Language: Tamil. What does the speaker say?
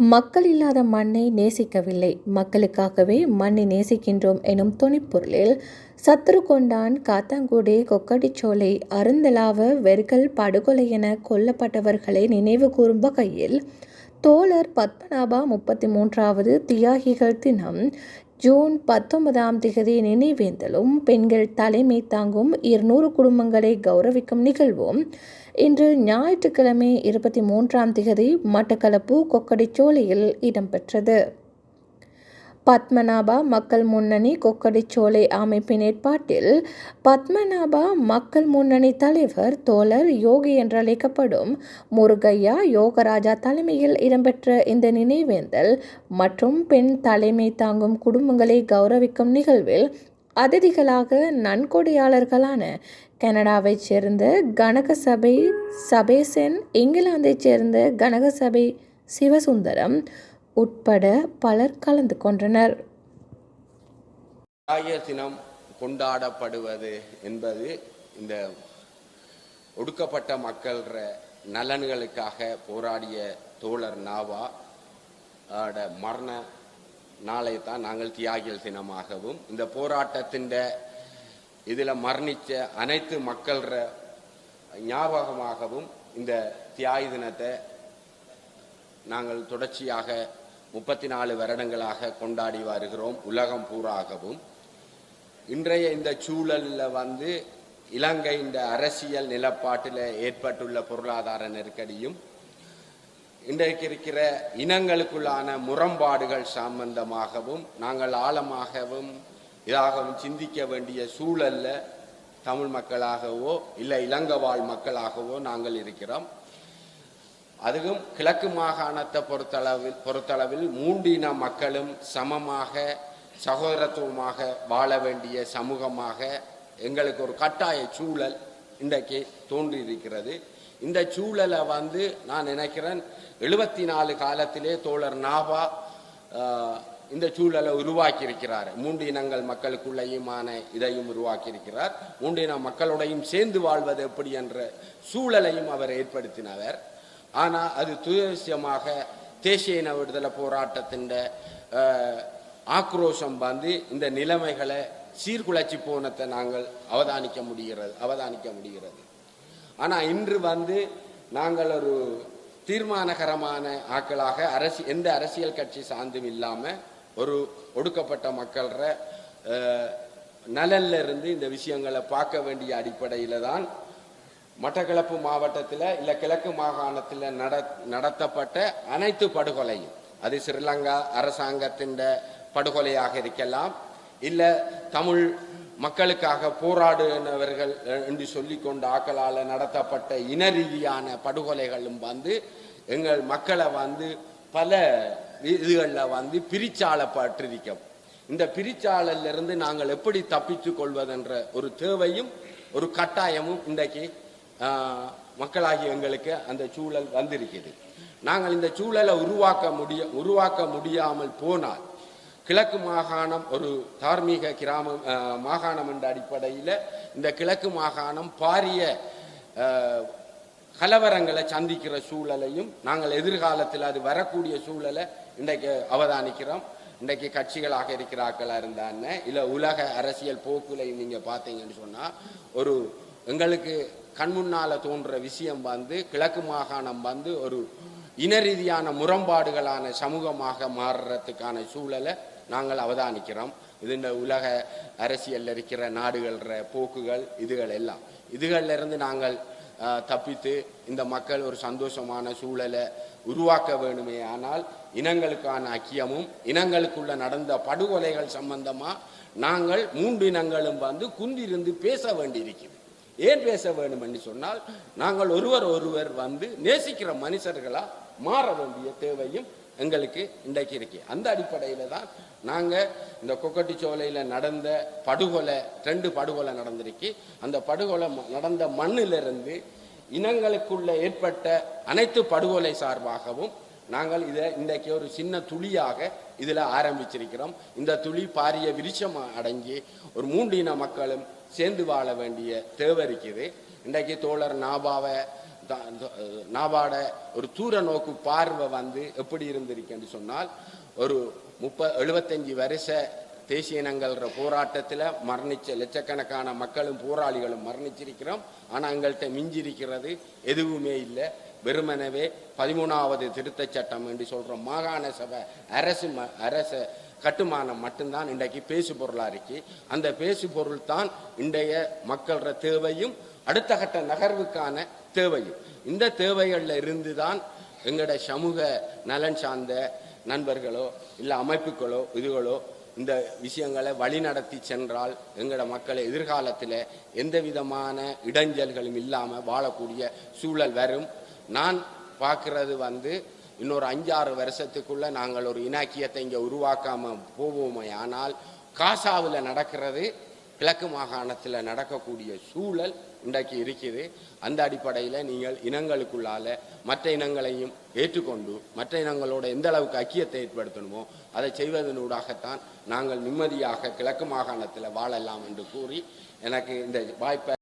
மக்கள் இல்லாத மண்ணை நேசிக்கவில்லை. மக்களுக்காகவே மண்ணை நேசிக்கின்றோம் எனும் துணிப்பொருளில் சத்துருக்கொண்டான் காத்தாங்குடி கொக்கடிச்சோலை அருந்தலாவ வெறுக்கல் படுகொலை என கொல்லப்பட்டவர்களை நினைவு கூறும் வகையில் தோழர் பத்மநாபா முப்பத்தி மூன்றாவது தியாகிகள் தினம் ஜூன் பத்தொன்பதாம் திகதி நினைவேந்தலும். பெண்கள் தலைமை தாங்கும் இருநூறு குடும்பங்களை கௌரவிக்கும் நிகழ்வும். இன்று ஞாயிற்றுக்கிழமை இருபத்தி மூன்றாம் திகதி மட்டக்களப்பு கொக்கடிச்சோலையில் இடம்பெற்றது. பத்மநாபா மக்கள் முன்னணி கொக்கடிச்சோலை அமைப்பின் ஏற்பாட்டில் பத்மநாபா மக்கள் முன்னணி தலைவர் தோழர் யோகி என்றழைக்கப்படும் முருகையா யோகராஜா தலைமையில் இடம்பெற்ற இந்த நினைவேந்தல் மற்றும் பெண் தலைமை தாங்கும் குடும்பங்களை கௌரவிக்கும் நிகழ்வில் அதிதிகளாக நன்கொடையாளர்களான கனடாவைச் சேர்ந்த கனகசபை சபேசன் இங்கிலாந்தைச் சேர்ந்த கனகசபை சிவசுந்தரம் உட்பட பலர் கலந்து கொண்டனர். தியாகிய தினம் கொண்டாடப்படுவது என்பது இந்த ஒடுக்கப்பட்ட மக்கள்ற நலன்களுக்காக போராடிய தோழர் நாவா ஆட மரண நாளை தான் நாங்கள் தியாகிகள் தினமாகவும் இந்த போராட்டத்தின் இதில் மரணித்த அனைத்து மக்கள்ற ஞாபகமாகவும் இந்த தியாகி தினத்தை நாங்கள் தொடர்ச்சியாக முப்பத்தி நாலு வருடங்களாக கொண்டாடி வருகிறோம் உலகம் பூராகவும். இன்றைய இந்த சூழலில் வந்து இலங்கை இந்த அரசியல் நிலப்பாட்டில் ஏற்பட்டுள்ள பொருளாதார நெருக்கடியும் இன்றைக்கு இருக்கிற இனங்களுக்குள்ளான முரண்பாடுகள் சம்பந்தமாகவும் நாங்கள் ஆழமாகவும் இதாகவும் சிந்திக்க வேண்டிய சூழலில் தமிழ் மக்களாகவோ இல்லை இலங்கை வாழ் மக்களாகவோ நாங்கள் இருக்கிறோம். அதுவும் கிழக்கு மாகாணத்தை பொறுத்தளவில் பொறுத்தளவில் மூண்டின மக்களும் சமமாக சகோதரத்துவமாக வாழ வேண்டிய சமூகமாக எங்களுக்கு ஒரு கட்டாய சூழல் இன்றைக்கு தோன்றியிருக்கிறது. இந்த சூழலை வந்து நான் நினைக்கிறேன் எழுபத்தி நாலு காலத்திலே தோழர் நாபா இந்த சூழலை உருவாக்கியிருக்கிறார். மூன்று இனங்கள் மக்களுக்குள்ளேயுமான இதையும் உருவாக்கியிருக்கிறார். மூன்று இன மக்களுடையும் சேர்ந்து வாழ்வது எப்படி என்ற சூழலையும் அவர் ஏற்படுத்தினவர். ஆனால் அது துயரசியமாக தேசிய இன விடுதலை போராட்டத்தின் ஆக்ரோஷம் வந்து இந்த நிலைமைகளை சீர்குலைச்சி போனத்தை நாங்கள் அவதானிக்க முடிகிறது அவதானிக்க முடிகிறது. ஆனால் இன்று வந்து நாங்கள் ஒரு தீர்மானகரமான ஆட்களாக அரசு எந்த அரசியல் கட்சி சார்ந்தும் இல்லாமல் ஒரு ஒடுக்கப்பட்ட மக்கள்கிற நலன்ல இருந்து இந்த விஷயங்களை பார்க்க வேண்டிய அடிப்படையில் தான் மட்டக்களப்பு மாவட்டத்தில் இல்லை கிழக்கு மாகாணத்தில் நட நடத்தப்பட்ட அனைத்து படுகொலையும் அது ஸ்ரீலங்கா அரசாங்கத்தின் படுகொலையாக இருக்கலாம் இல்லை தமிழ் மக்களுக்காக போராடுனவர்கள் என்று சொல்லிக்கொண்ட ஆக்களால் நடத்தப்பட்ட இன ரீதியான படுகொலைகளும் வந்து எங்கள் மக்களை வந்து பல இதுகளில் வந்து பிரிச்சாளப்பட்டிருக்கும் இந்த பிரிச்சாளலிருந்து நாங்கள் எப்படி தப்பித்து கொள்வதென்ற ஒரு தேவையும் ஒரு கட்டாயமும் இன்றைக்கு மக்களாகிய எங்களுக்கு அந்த சூழல் வந்திருக்குது நாங்கள் இந்த சூழலை உருவாக்க முடிய உருவாக்க முடியாமல் போனால் கிழக்கு மாகாணம் ஒரு தார்மீக கிராமம் மாகாணம் என்ற அடிப்படையில் இந்த கிழக்கு மாகாணம் பாரிய கலவரங்களை சந்திக்கிற சூழலையும் நாங்கள் எதிர்காலத்தில் அது வரக்கூடிய சூழலை இன்றைக்கு அவதானிக்கிறோம். இன்றைக்கு கட்சிகளாக இருக்கிறார்களா இருந்தான்னு இல்லை உலக அரசியல் போக்குலையும் நீங்கள் பார்த்தீங்கன்னு சொன்னால் ஒரு எங்களுக்கு கண்முன்னால தோன்ற விஷயம் வந்து கிழக்கு மாகாணம் வந்து ஒரு இன ரீதியான முரண்பாடுகளான சமூகமாக மாறுறதுக்கான சூழலை நாங்கள் அவதானிக்கிறோம். இது இந்த உலக அரசியலில் இருக்கிற நாடுகள போக்குகள் இதுகள் எல்லாம். இதுகளிலிருந்து நாங்கள் தப்பித்து இந்த மக்கள் ஒரு சந்தோஷமான சூழலை உருவாக்க வேணுமே ஆனால் இனங்களுக்கான ஐக்கியமும் இனங்களுக்குள்ள நடந்த படுகொலைகள் சம்பந்தமாக நாங்கள் மூன்று இனங்களும் வந்து குந்திருந்து பேச வேண்டியிருக்கிறது. ஏன் பேச வேண்டும் என்று சொன்னால் நாங்கள் ஒருவர் ஒருவர் வந்து நேசிக்கிற மனுஷர்களா மாற வேண்டிய தேவையும் எங்களுக்கு இன்றைக்கு இருக்கு. அந்த அடிப்படையில் தான் நாங்கள் இந்த கொக்கட்டிச்சோலையில் நடந்த படுகொலை ரெண்டு படுகொலை நடந்திருக்கு. அந்த படுகொலை நடந்த மண்ணிலிருந்து இனங்களுக்குள்ள ஏற்பட்ட அனைத்து படுகொலை சார்பாகவும் நாங்கள் இதை இன்றைக்கு ஒரு சின்ன துளியாக இதில் ஆரம்பிச்சிருக்கிறோம். இந்த துளி பாரிய விருட்சம் அடங்கி ஒரு மூன்றின மக்களும் சேர்ந்து வாழ வேண்டிய தேவை இருக்குது. இன்றைக்கு தோழர் நாபாவை நாபாட ஒரு தூர நோக்கு பார்வை வந்து எப்படி இருந்திருக்குன்னு சொன்னால் ஒரு முப்ப எழுபத்தஞ்சு வருஷ தேசிய இனங்கள்ன்ற போராட்டத்தில் மரணிச்ச லட்சக்கணக்கான மக்களும் போராளிகளும் மரணிச்சிருக்கிறோம். ஆனால் எங்கள்கிட்ட மிஞ்சிருக்கிறது எதுவுமே இல்லை. வெறுமனவே பதிமூணாவது திருத்தச் சட்டம் என்று சொல்கிறோம் மாகாண சபை அரசு ம- அரச கட்டுமானம் மட்டும்தான் இன்றைக்கு பேசு பொருளாக இருக்கு. அந்த பேசு பொருள் தான் இன்றைய மக்களோட தேவையும் அடுத்த கட்ட நகர்வுக்கான தேவையும். இந்த தேவைகளில் இருந்து தான் எங்களோட சமூக நலன் சார்ந்த நண்பர்களோ இல்லை அமைப்புகளோ இதுகளோ இந்த விஷயங்களை வழிநடத்தி சென்றால் எங்களோட மக்களை எதிர்காலத்தில் எந்த விதமான இடைஞ்சல்களும் இல்லாமல் வாழக்கூடிய சூழல் வரும். நான் பார்க்குறது வந்து இன்னொரு அஞ்சாறு வருஷத்துக்குள்ளே நாங்கள் ஒரு இனாக்கியத்தை இங்கே உருவாக்காமல் போவோமே ஆனால் காசாவில் நடக்கிறது கிழக்கு மாகாணத்தில் நடக்கக்கூடிய சூழல் இன்றைக்கு இருக்குது. அந்த அடிப்படையில் நீங்கள் இனங்களுக்குள்ளால மற்ற இனங்களையும் ஏற்றுக்கொண்டு மற்ற இனங்களோட எந்த அளவுக்கு ஐக்கியத்தை ஏற்படுத்தணுமோ அதை செய்வதனூடாகத்தான் நாங்கள் நிம்மதியாக கிழக்கு மாகாணத்தில் வாழலாம் என்று கூறி எனக்கு இந்த வாய்ப்பை